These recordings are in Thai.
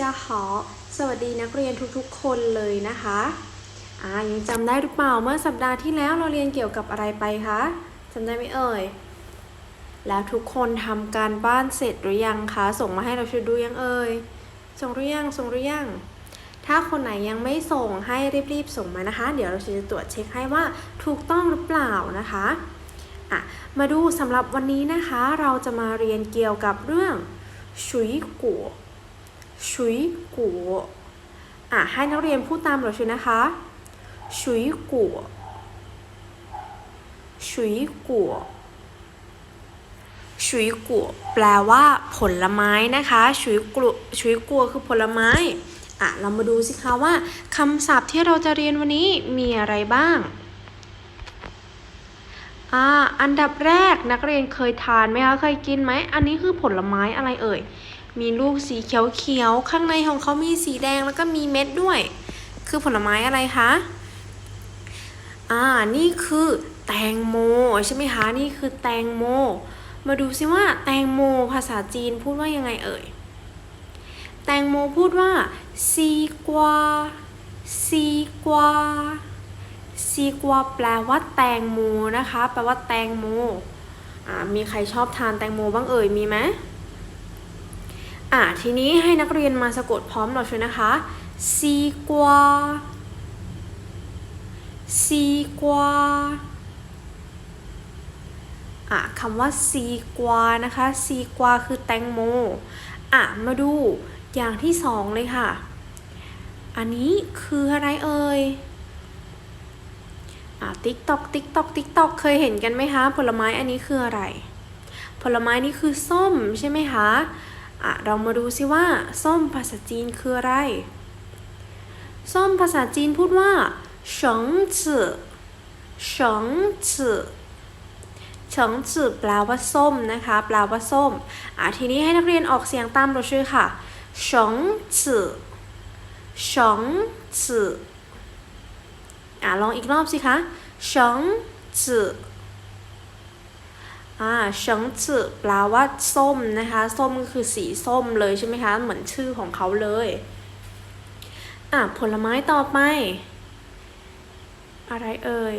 家好สวัสดีนักเรียนทุกๆ คนเลยนะคะอ่ายังจำได้หรือเปล่าเมื่อสัปดาห์ที่แล้วเราเรียนเกี่ยวกับอะไรไปคะจำได้ไหมเอ่ย แล้วทุกคนทำการบ้านเสร็จหรือยังคะ ส่งมาให้เราช่วยดูยังเอ่ย ส่งหรือยัง ส่งหรือยัง ถ้าคนไหนยังไม่ส่งให้รีบๆส่งมานะคะ เดี๋ยวเราจะตรวจเช็คให้ว่าถูกต้องหรือเปล่านะคะอะมาดูสำหรับวันนี้นะคะ เราจะมาเรียนเกี่ยวกับเรื่องชุยกัว ชุยกัวอะให้นักเรียนพูดตามเราช่วยนะคะ ชุยกัวชุยกัวชุยกัวแปลว่าผลไม้นะคะชุยกัวชุยกัวคือผลไม้อะเรามาดูสิคะว่าคำศัพท์ที่เราจะเรียนวันนี้มีอะไรบ้างอ่าอันดับแรกนักเรียนเคยทานไหมคะเคยกินไหมอันนี้คือผลไม้อะไรเอ่ย มีลูกสีเขียวๆ ข้างในของเขามีสีแดงแล้วก็มีเม็ดด้วย คือผลไม้อะไรคะ อ่า นี่คือแตงโมใช่ไหมคะ นี่คือแตงโม มาดูซิว่าแตงโมภาษาจีนพูดว่ายังไงเอ่ย แตงโมพูดว่าซีกวาซีกวาซีกวาแปลว่าแตงโมนะคะ แปลว่าแตงโม อ่า มีใครชอบทานแตงโมบ้างเอ่ย มีไหม อ่าทีนี้ให้นักเรียนมาสะกดพร้อมเราช่วยนะคะซีกวาซีกวาอะคำว่าซีกวานะคะซีกวาคือแตงโมอะมาดูอย่างที่สองเลยค่ะ อันนี้คืออะไรเอ่ยอะติ๊กตอกติ๊กตอกติ๊กตอกเคยเห็นกันไหมคะ ผลไม้อันนี้คืออะไร ผลไม้นี่คือส้มใช่ไหมคะ อะเรามาดูซิว่า ส้มภาษาจีนคืออะไร ส้มภาษาจีนพูดว่าเฉิงจื่อเฉิงจื่อเฉิงจื่อแปลว่าส้มนะคะแปลว่าส้มอะทีนี้ให้นักเรียนออกเสียงตามเราชื่อค่ะเฉิงจื่อเฉิงจื่ออะลองอีกรอบสิคะเฉิงจื่อ อ่าเฉิงจื่อแปลว่าส้มนะคะ ส้มก็คือสีส้มเลยใช่ไหมคะ เหมือนชื่อของเขาเลย อะผลไม้ต่อไป อะไรเอ่ย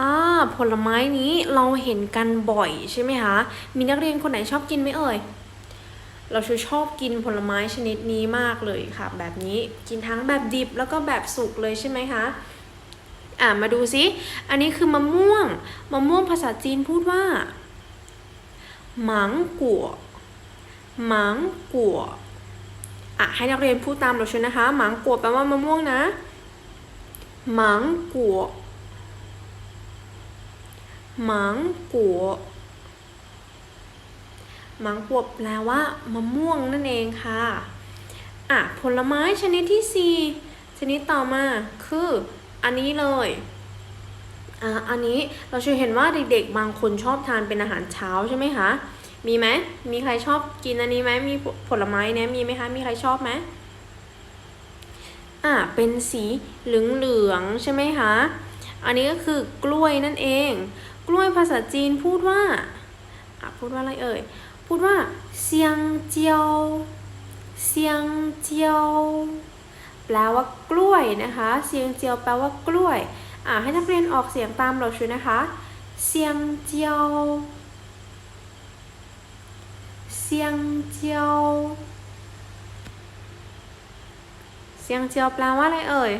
อ่าผลไม้นี้เราเห็นกันบ่อยใช่ไหมคะ มีนักเรียนคนไหนชอบกินไหมเอ่ย เราชอบกินผลไม้ชนิดนี้มากเลยค่ะ แบบนี้กินทั้งแบบดิบแล้วก็แบบสุกเลยใช่ไหมคะอ่ามาดูซิ อันนี้คือมะม่วง มะม่วงภาษาจีนพูดว่า หมังกัวหมังกัวอะให้นักเรียนพูดตามเราชวยนะคะหมังกัวแปลว่ามะม่วงนะหมังกัวหมังกัวหมังกัวแปลว่ามะม่วงนั่นเองค่ะอะผลไม้ชนิดที่สี่ชนิดต่อมาคืออันนี้เลย อะอันนี้เราจะเห็นว่าเด็กๆ บางคนชอบทานเป็นอาหารเช้าใช่ไหมคะ มีไหม มีใครชอบกินอันนี้ไหม มีผลไม้เนี้ยมีไหมคะ มีใครชอบไหมอะเป็นสีเหลืองๆใช่ไหมคะ อันนี้ก็คือกล้วยนั่นเอง กล้วยภาษาจีนพูดว่าอะพูดว่าอะไรเอ่ย พูดว่าเซียงเจียวเซียงเจียว แปลว่ากล้วยนะคะ เซียงเจียวแปลว่ากล้วย ให้นักเรียนออกเสียงตามเราช่วยนะคะเซียงเจียวเซียงเจียวเซียงเจียวแปลว่าอะไรเอ่ย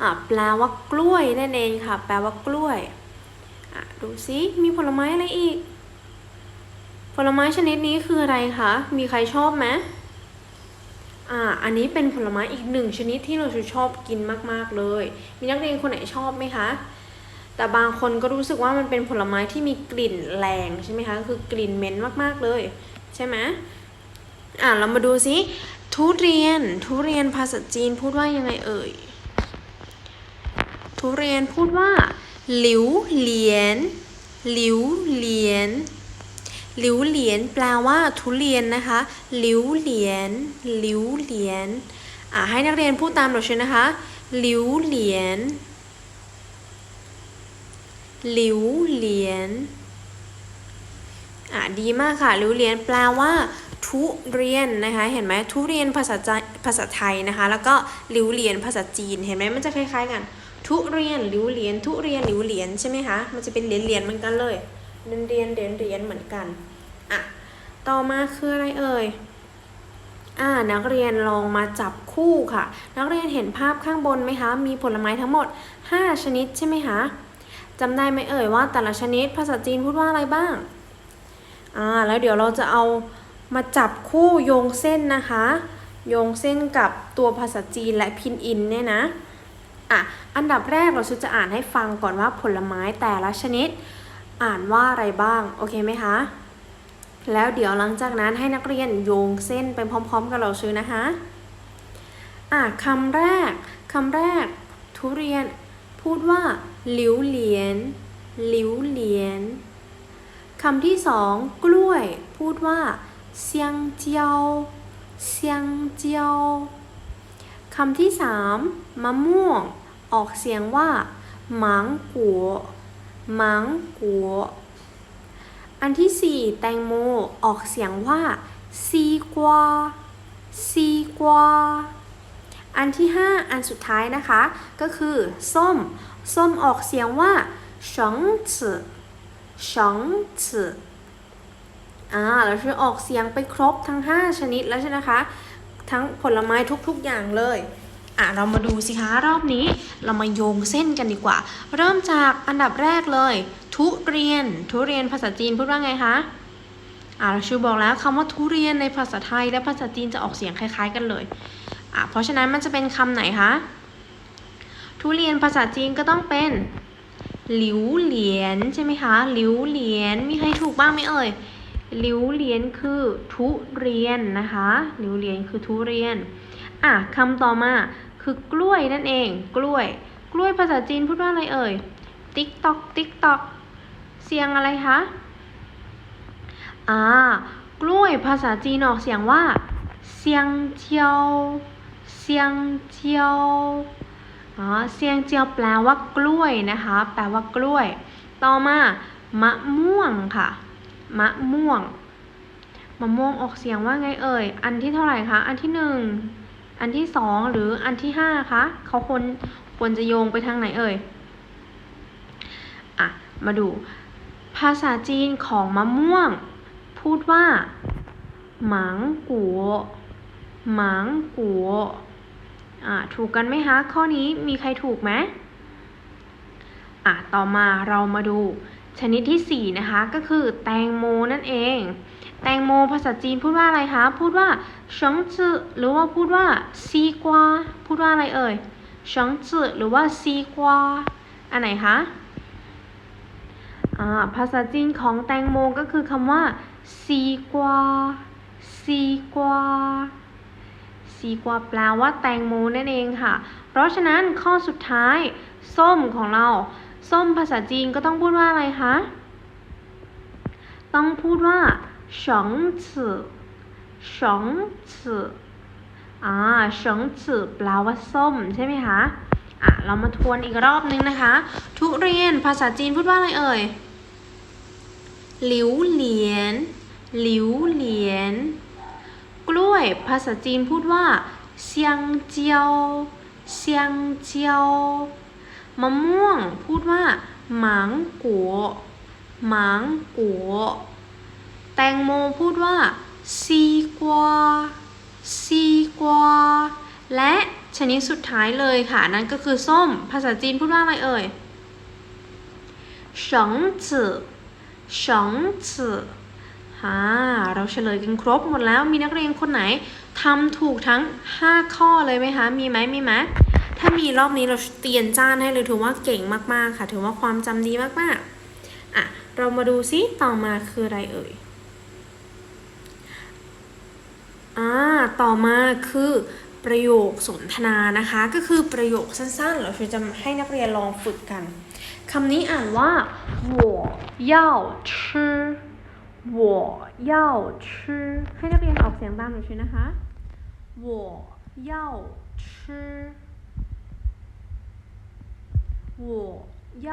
อะแปลว่ากล้วยนั่นเองค่ะ แปลว่ากล้วยอะดูซิมีผลไม้อะไรอีก ผลไม้ชนิดนี้คืออะไรคะ มีใครชอบไหม อ่า อันนี้เป็นผลไม้อีกหนึ่งชนิดที่เราชอบกินมากๆเลย มีนักเรียนคนไหนชอบไหมคะ แต่บางคนก็รู้สึกว่ามันเป็นผลไม้ที่มีกลิ่นแรงใช่ไหมคะ คือกลิ่นเหม็นมากๆเลย ใช่ไหมอ่าเรามาดูซิทุเรียน ทุเรียนภาษาจีนพูดว่ายังไงเอ่ย ทุเรียนพูดว่าหลิวเหลียนหลิวเหลียน หลิวเหลียนแปลว่าทุเรียนนะคะหลิวเหลียนหลิวเหลียนอ่าให้นักเรียนพูดตามเราช่วยนะคะหลิวเหลียนหลิวเหลียนอ่าดีมากค่ะหลิวเหลียนแปลว่า ทุเรียนนะคะเห็นไหมทุเรียนภาษาภาษาไทยนะคะ แล้วก็หลิวเหรียญภาษาจีนเห็นไหมมันจะคล้ายๆกัน ทุเรียนหลิวเหรียญทุเรียนหลิวเหรียญใช่ไหมคะมันจะเป็นเหรียญเหรียญเหมือนกันเลย เรียนเรียนเรียญเรียญเหมือนกันอะต่อมาคืออะไรเอ่ยอ่านักเรียนลองมาจับคู่ค่ะ นักเรียนเห็นภาพข้างบนไหมคะ มีผลไม้ทั้งหมด 5 ชนิดใช่ไหมคะจำได้ไหมเอ่ยว่าแต่ละชนิดภาษาจีนพูดว่าอะไรบ้างอ่าแล้วเดี๋ยวเราจะเอามาจับคู่โยงเส้นนะคะ โยงเส้นกับตัวภาษาจีนและพินอินเนี่ยนะอะอันดับแรกเราจะอ่านให้ฟังก่อนว่าผลไม้แต่ละชนิด อ่านว่าอะไรบ้าง โอเคไหมคะ แล้วเดี๋ยวหลังจากนั้นให้นักเรียนโยงเส้นไปพร้อม ๆ กับเราชื่อนะคะ อะคำแรกคำแรก ทุเรียนพูดว่าหลิวเหลียนหลิวเหลียนคำที่สองกล้วย พูดว่าเซียงเจียวเซียงเจียวคำที่สามมะม่วง ออกเสียงว่าหมางกัว มางกัวอันที่สี่แตงโมออกเสียงว่าซีกวาซีกวาอันที่ห้าอันสุดท้ายนะคะ ก็คือส้ม ส้มออกเสียงว่าเฉิงจื่อเฉิงจื่ออ่าเราช่วยออกเสียงไปครบทั้ง 5 ชนิดแล้วใช่ไหมคะ ทั้งผลไม้ทุกๆอย่างเลย อะเรามาดูสิคะรอบนี้เรามาโยงเส้นกันดีกว่า เริ่มจากอันดับแรกเลย ทุเรียน ทุเรียนภาษาจีนพูดว่าไงคะอ่าเราชูบอกแล้วคำว่าทุเรียนในภาษาไทยและภาษาจีนจะออกเสียงคล้าย ๆ กันเลยอะเพราะฉะนั้นมันจะเป็นคำไหนคะทุเรียนภาษาจีนก็ต้องเป็นหลิวเหลียนใช่ไหมคะหลิวเหลียนมีใครถูกบ้างไหมเอ่ยหลิวเหลียนคือทุเรียนนะคะหลิวเหลียนคือทุเรียน อะคำต่อมาคือกล้วยนั่นเอง กล้วย กล้วยภาษาจีนพูดว่าอะไรเอ่ย ติ๊กตอก ติ๊กตอก เสียงอะไรคะ อ่า กล้วยภาษาจีนออกเสียงว่าเซียงเจียวเซียงเจียว อ๋อเซียงเจียวแปลว่ากล้วยนะคะ แปลว่ากล้วย ต่อมามะม่วงค่ะ มะม่วง มะม่วงออกเสียงว่าไงเอ่ย อันที่เท่าไหร่คะ อันที่หนึ่ง อันที่สองหรืออันที่ห้าคะเขาควรควรจะโยงไปทางไหนเอ่ยอะมาดู ภาษาจีนของมะม่วง พูดว่าหมางกัวหมางกัวอ่าถูกกันไหมคะข้อนี้มีใครถูกไหมอะต่อมาเรามาดูชนิดที่ 4 นะคะ ก็คือแตงโมนั่นเอง แตงโมภาษาจีนพูดว่าอะไรคะ พูดว่าเฉิงจือหรือว่าพูดว่าซีกวาพูดว่าอะไรเอ่ยเฉิงจือหรือว่าซีกวาอันไหนคะอ่าภาษาจีนของแตงโมก็คือคำว่าซีกวาซีกวาซีกวาแปลว่าแตงโมนั่นเองค่ะ เพราะฉะนั้นข้อสุดท้าย ส้มของเรา ส้มภาษาจีนก็ต้องพูดว่าอะไรคะ ต้องพูดว่า เฉิงจื่อเฉิงจื่ออ่าเฉิงจื่อแปลว่าส้มใช่ไหมคะอะเรามาทวนอีกรอบนึงนะคะ ทุเรียนภาษาจีนพูดว่าอะไรเอ่ยหลิวเหลียนหลิวเหลียน กล้วยภาษาจีนพูดว่าเซียงเจียวเซียงเจียวมะม่วงพูดว่าหมางกัวหมางกัว แตงโมพูดว่าซีกวาซีกวาและชนิดสุดท้ายเลยค่ะ นั่นก็คือส้ม ภาษาจีนพูดว่าอะไรเอ่ยเฉิงจื่อเฉิงจื่อฮ่าเราเฉลยกันครบหมดแล้ว มีนักเรียนคนไหนทำถูกทั้ง 5 ข้อเลยไหมคะ มีไหมมีไหมถ้ามีรอบนี้เราเตียนจ้านให้เลยถือว่าเก่งมาก ๆ ค่ะ ถือว่าความจำดีมาก ๆ อะ เรามาดูซิต่อมาคืออะไรเอ่ย อ่า ต่อมาคือประโยคสนทนานะคะ ก็คือประโยคสั้นๆ เราจะให้นักเรียนลองฝึกกัน คำนี้อ่านว่า我要吃我要吃ให้นักเรียนออกเสียงตามหนูช่วยนะคะ我要吃我要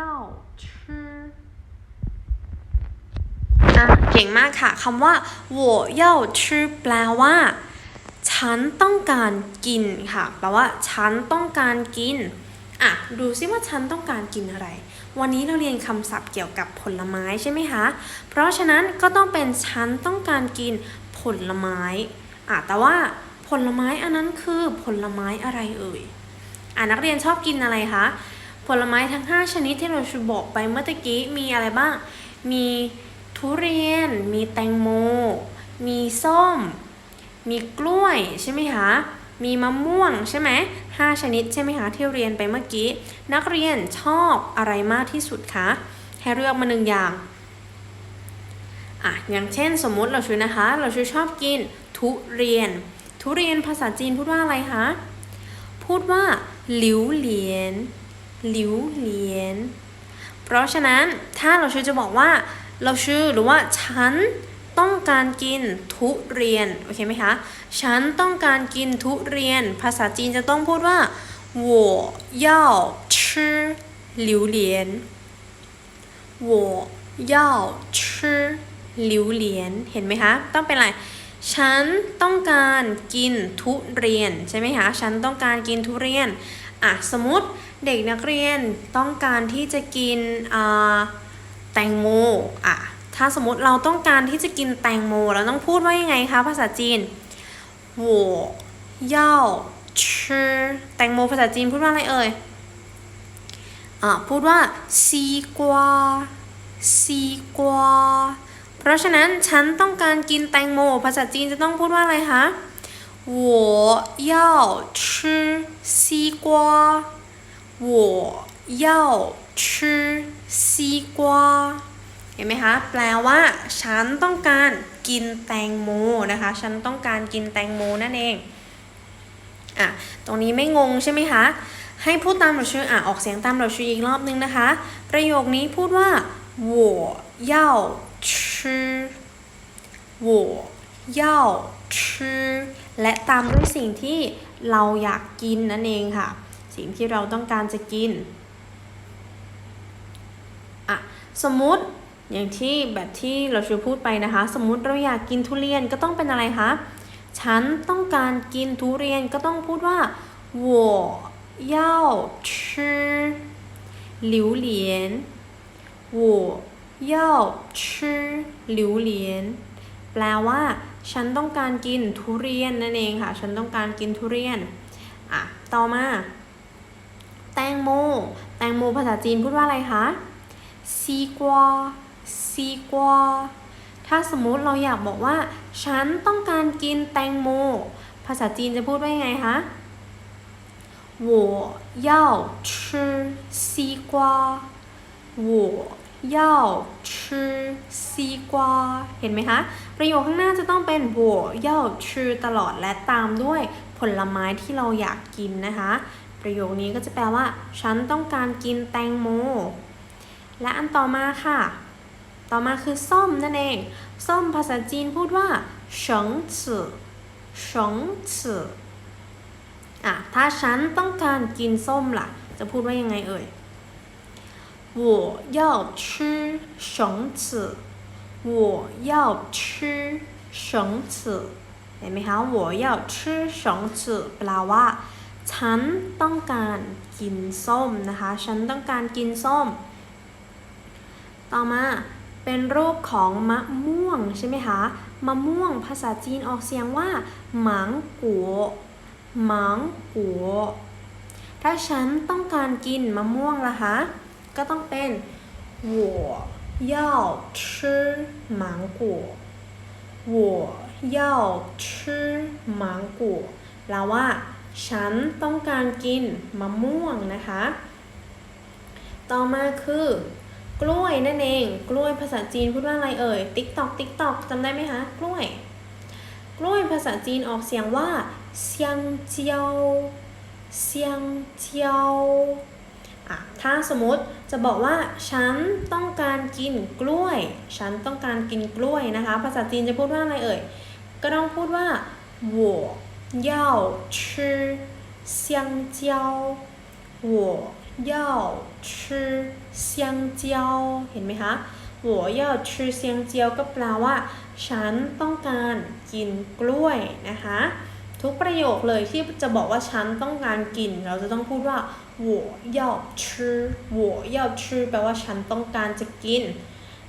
吃 อ่ะเก่งมากค่ะคำว่า我要吃แปลว่า ฉันต้องการกินค่ะ แปลว่า ฉันต้องการกิน อ่ะ ดูซิว่าฉันต้องการกินอะไร วันนี้เราเรียนคำศัพท์เกี่ยวกับผลไม้ใช่ไหมคะ เพราะฉะนั้นก็ต้องเป็นฉันต้องการกินผลไม้ อ่ะ แต่ว่าผลไม้อันนั้นคือผลไม้อะไรเอ่ย อ่ะนักเรียนชอบกินอะไรคะ ผลไม้ทั้ง 5 ชนิดที่เราชูบอกไปเมื่อตะกี้มีอะไรบ้าง มี ทุเรียน มีแตงโม มีส้ม มีกล้วยใช่ไหมคะมีมะม่วงใช่ไหมห้าชนิดใช่ไหมคะที่เรียนไปเมื่อกี้ นักเรียนชอบอะไรมากที่สุดคะให้เลือกมาหนึ่งอย่างอะอย่างเช่นสมมุติเราชูนะคะ เราชูชอบกินทุเรียน ทุเรียนภาษาจีนพูดว่าอะไรคะพูดว่าหลิวเหลียนหลิวเหลียน เพราะฉะนั้นถ้าเราชื่อจะบอกว่า เราชื่อหรือว่าฉันต้องการกินทุเรียน โอเคไหมคะ ฉันต้องการกินทุเรียน ภาษาจีนจะต้องพูดว่า我要吃榴莲我要吃榴莲เห็นไหมคะ ต้องเป็นอะไร ฉันต้องการกินทุเรียนใช่ไหมคะ ฉันต้องการกินทุเรียน อ่ะ สมมติเด็กนักเรียนต้องการที่จะกินอ่า แตงโม อ่ะ ถ้าสมมติเราต้องการที่จะกินแตงโม เราต้องพูดว่ายังไงคะภาษาจีน我要吃แตงโมภาษาจีนพูดว่าอะไรเอ่ย อ่ะ พูดว่าซีกวาซีกวา เพราะฉะนั้นฉันต้องการกินแตงโม ภาษาจีนจะต้องพูดว่าอะไรคะ我要吃西瓜我要 吃西瓜เห็นไหมคะ แปลว่า ฉันต้องการกินแตงโมนะคะ ฉันต้องการกินแตงโมนั่นเอง อ่ะ ตรงนี้ไม่งงใช่ไหมคะ ให้พูดตามเราชื่ออ่ะ ออกเสียงตามเราชื่ออีกรอบนึงนะคะ ประโยคนี้พูดว่า我要吃我要吃และตามด้วยสิ่งที่เราอยากกินนั่นเองค่ะ สิ่งที่เราต้องการจะกิน สมมุติอย่างที่แบบที่เราชูพูดไปนะคะ สมมุติเราอยากกินทุเรียนก็ต้องเป็นอะไรคะ ฉันต้องการกินทุเรียนก็ต้องพูดว่า我要吃榴莲我要吃榴莲แปลว่า ฉันต้องการกินทุเรียนนั่นเองค่ะ ฉันต้องการกินทุเรียน อ่ะ ต่อมา แตงโม แตงโมภาษาจีนพูดว่าอะไรคะ ซีกวาซีกวา ถ้าสมมุติเราอยากบอกว่า ฉันต้องการกินแตงโม ภาษาจีนจะพูดว่ายังไงคะ我要吃西瓜我要吃西瓜เห็นไหมคะ ประโยคข้างหน้าจะต้องเป็น我要吃ตลอดและตามด้วยผลไม้ที่เราอยากกินนะคะ ประโยคนี้ก็จะแปลว่า ฉันต้องการกินแตงโม และอันต่อมาค่ะ ต่อมาคือส้มนั่นเอง ส้มภาษาจีนพูดว่าเฉิงจื่อเฉิงจื่ออ่ะ ถ้าฉันต้องการกินส้มล่ะ จะพูดว่ายังไงเอ่ย我要吃绳子我要吃绳子เห็นไหมคะ我要吃绳子แปลว่า ฉันต้องการกินส้มนะคะ ฉันต้องการกินส้ม ต่อมาเป็นรูปของมะม่วงใช่ไหมคะ มะม่วงภาษาจีนออกเสียงว่าหมางกัวหมางกัว ถ้าฉันต้องการกินมะม่วงล่ะคะ ก็ต้องเป็น我要吃芒果我要吃芒果แปลว่า ฉันต้องการกินมะม่วงนะคะ ต่อมาคือ กล้วยนั่นเอง กล้วยภาษาจีนพูดว่าอะไรเอ่ย ติ๊กตอก ติ๊กตอกจำได้ไหมคะ กล้วย กล้วยภาษาจีนออกเสียงว่าเซียงเจียวเซียงเจียวอ่ะ ถ้าสมมติจะบอกว่า ฉันต้องการกินกล้วย ฉันต้องการกินกล้วยนะคะ ภาษาจีนจะพูดว่าอะไรเอ่ย ก็ต้องพูดว่า我要吃香蕉我要吃 เซียงเจียว เห็นไหมคะหัวย่อชื่อเซียงเจียวก็แปลว่า ฉันต้องการกินกล้วยนะคะ ทุกประโยคเลยที่จะบอกว่าฉันต้องการกิน เราจะต้องพูดว่าหัวย่อชื่อหัวย่อชื่อแปลว่าฉันต้องการจะกิน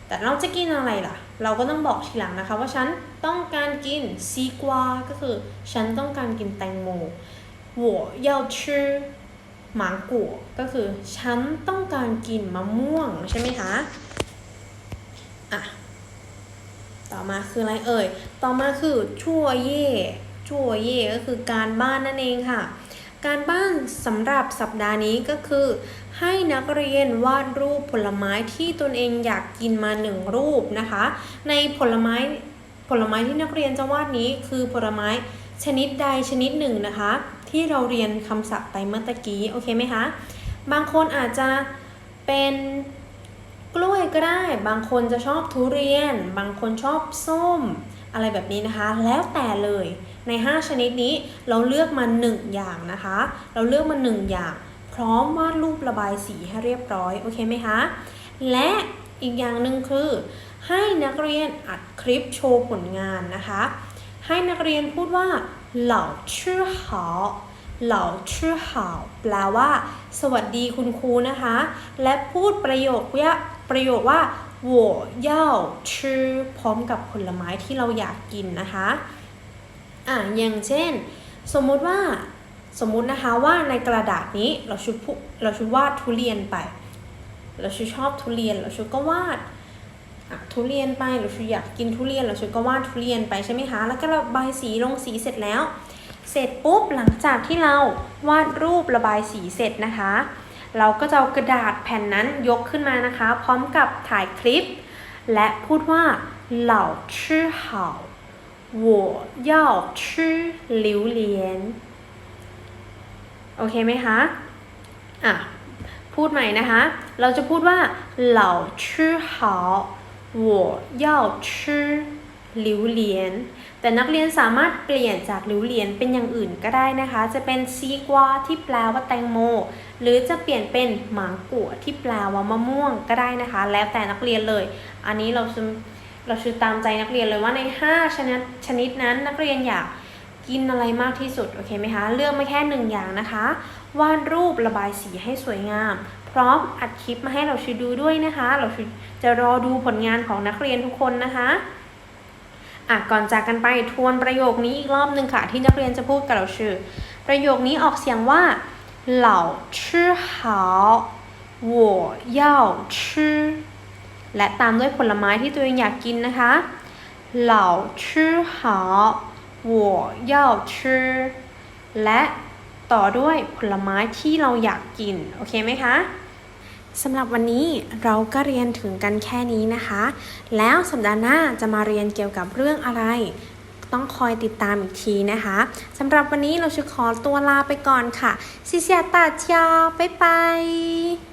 แต่เราจะกินอะไรล่ะ เราก็ต้องบอกทีหลังนะคะว่าฉันต้องการกินซีกวาก็คือ ฉันต้องการกินแตงโมหัวย่อชื่อ หมางกัวก็คือ ฉันต้องการกินมะม่วงใช่ไหมคะ อะ ต่อมาคืออะไรเอ่ย ต่อมาคือชั่วเย่ชั่วเย่ก็คือการบ้านนั่นเองค่ะ การบ้านสำหรับสัปดาห์นี้ก็คือ ให้นักเรียนวาดรูปผลไม้ที่ตนเองอยากกินมาหนึ่งรูปนะคะ ในผลไม้ผลไม้ที่นักเรียนจะวาดนี้คือผลไม้ชนิดใดชนิดหนึ่งนะคะ ที่เราเรียนคำศัพท์ไปเมื่อตะกี้โอเคไหมคะ บางคนอาจจะเป็นกล้วยก็ได้ บางคนจะชอบทุเรียน บางคนชอบส้ม อะไรแบบนี้นะคะ แล้วแต่เลยใน 5 ชนิดนี้เราเลือกมา 1 อย่างนะคะ เราเลือกมา 1 อย่าง พร้อมวาดรูประบายสีให้เรียบร้อยโอเคไหมคะ และอีกอย่างหนึ่งคือ ให้นักเรียนอัดคลิปโชว์ผลงานนะคะ ให้นักเรียนพูดว่า เหล่าชื่อหาเหล่าชื่อหาแปลว่า สวัสดีคุณครูนะคะ และพูดประโยคว่าประโยคว่า我要吃พร้อมกับผลไม้ที่เราอยากกินนะคะ อ่ะอย่างเช่น สมมุติว่าสมมุตินะคะว่าในกระดาษนี้เราชุดพูเราชุดวาดทุเรียนไป เราชุดชอบทุเรียนเราชุดก็วาดอ่ะ ทุเรียนไปเราชุดอยากกินทุเรียนเราชุดก็วาดทุเรียนไปใช่ไหมคะแล้วก็ระบายสีลงสีเสร็จแล้ว เสร็จปุ๊บหลังจากที่เราวาดรูประบายสีเสร็จนะคะ เราก็จะเอากระดาษแผ่นนั้นยกขึ้นมานะคะ พร้อมกับถ่ายคลิป และพูดว่าเหล่าชื่อเห่า我要吃榴莲โอเคไหมคะ อ่ะ พูดใหม่นะคะ เราจะพูดว่าเหล่าชื่อเห่า 我要吃榴莲แต่นักเรียนสามารถเปลี่ยนจากลิวเหรียญเป็นอย่างอื่นก็ได้นะคะ จะเป็นซีกวาที่แปลว่าแตงโม หรือจะเปลี่ยนเป็นหมางกัวที่แปลว่ามะม่วงก็ได้นะคะ แล้วแต่นักเรียนเลย อันนี้เราจะเราชื่อตามใจนักเรียนเลยว่าใน 5 ชนิดชนิดนั้นนักเรียนอยากกินอะไรมากที่สุดโอเคไหมคะ เลือกมาแค่หนึ่งอย่างนะคะ วาดรูประบายสีให้สวยงาม พร้อมอัดคลิปมาให้เราช่วยดูด้วยนะคะ เราจะรอดูผลงานของนักเรียนทุกคนนะคะ อ่ะก่อนจากกันไปทวนประโยคนี้อีกรอบหนึ่งค่ะ ที่นักเรียนจะพูดกับเราชื่อ ประโยคนี้ออกเสียงว่าเหล่าชื่อหา我要吃และตามด้วยผลไม้ที่ตัวเองอยากกินนะคะเหล่าชื่อหา我要吃และต่อด้วยผลไม้ที่เราอยากกิน โอเคไหมคะ สำหรับวันนี้เราก็เรียนถึงกันแค่นี้นะคะ แล้วสัปดาห์หน้าจะมาเรียนเกี่ยวกับเรื่องอะไร ต้องคอยติดตามอีกทีนะคะสำหรับวันนี้เราจะขอตัวลาไปก่อนค่ะซิเซียตาเจ้าบ๊ายบาย